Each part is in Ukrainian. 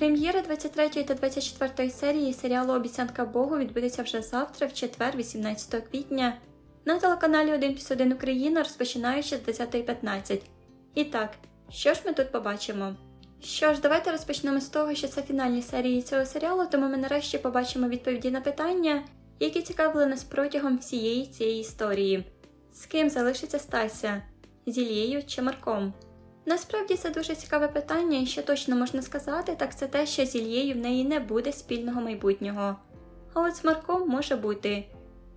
Прем'єра 23 та 24 серії серіалу Обіцянка Богу відбудеться вже завтра, в четвер, 18 квітня, на телеканалі 1 плюс 1 Україна, розпочинаючи з 10.15. І так, що ж ми тут побачимо? Що ж, давайте розпочнемо з того, що це фінальні серії цього серіалу, тому ми нарешті побачимо відповіді на питання, які цікавили нас протягом всієї цієї історії. З ким залишиться Стася? З Ілією чи Марком? Насправді це дуже цікаве питання, і що точно можна сказати, так це те, що з Ільєю в неї не буде спільного майбутнього. А от з Марком може бути.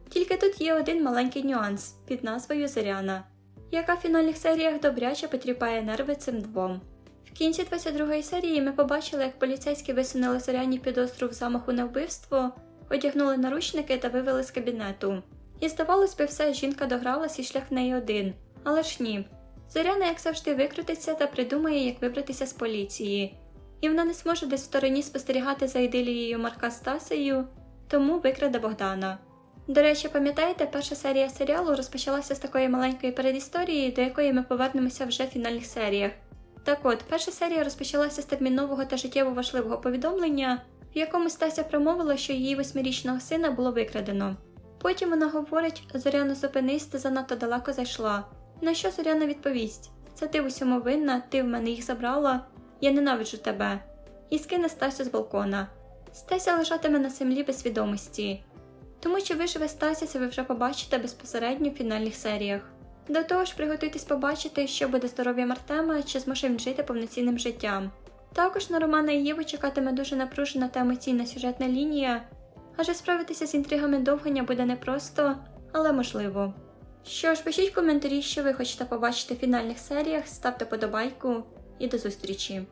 Тільки тут є один маленький нюанс під назвою Зоряна, яка в фінальних серіях добряче потріпає нерви цим двом. В кінці 22-ї серії ми побачили, як поліцейські висунули Зоряні підозру в замаху на вбивство, одягнули наручники та вивели з кабінету. І здавалось би, все, жінка догралась і шлях в неї один. Але ж ні. Зоряна, як завжди, викрутиться та придумає, як вибратися з поліції. І вона не зможе десь в стороні спостерігати за ідилією Марка з Тасею, тому викраде Богдана. До речі, пам'ятаєте, перша серія серіалу розпочалася з такої маленької передісторії, до якої ми повернемося вже в фінальних серіях. Так от, перша серія розпочалася з термінового та життєво важливого повідомлення, в якому Стася промовила, що її восьмирічного сина було викрадено. Потім вона говорить: Зоряно, зупинись, ти занадто далеко зайшла. На що Зоряна відповість: Це ти в усьому винна, ти в мене їх забрала, я ненавиджу тебе. І скине Стасю з балкона. Стася лежатиме на землі без свідомості. Тому що виживе Стася, це ви вже побачите безпосередньо в фінальних серіях. До того ж, приготуйтесь побачити, що буде здоров'ям Артема, чи зможе він жити повноцінним життям. Також на Романа і Єву чекатиме дуже напружена та емоційна сюжетна лінія, адже справитися з інтригами довгання буде непросто, але можливо. Що ж, пишіть коментарі, що ви хочете побачити в фінальних серіях, ставте подобайку і до зустрічі!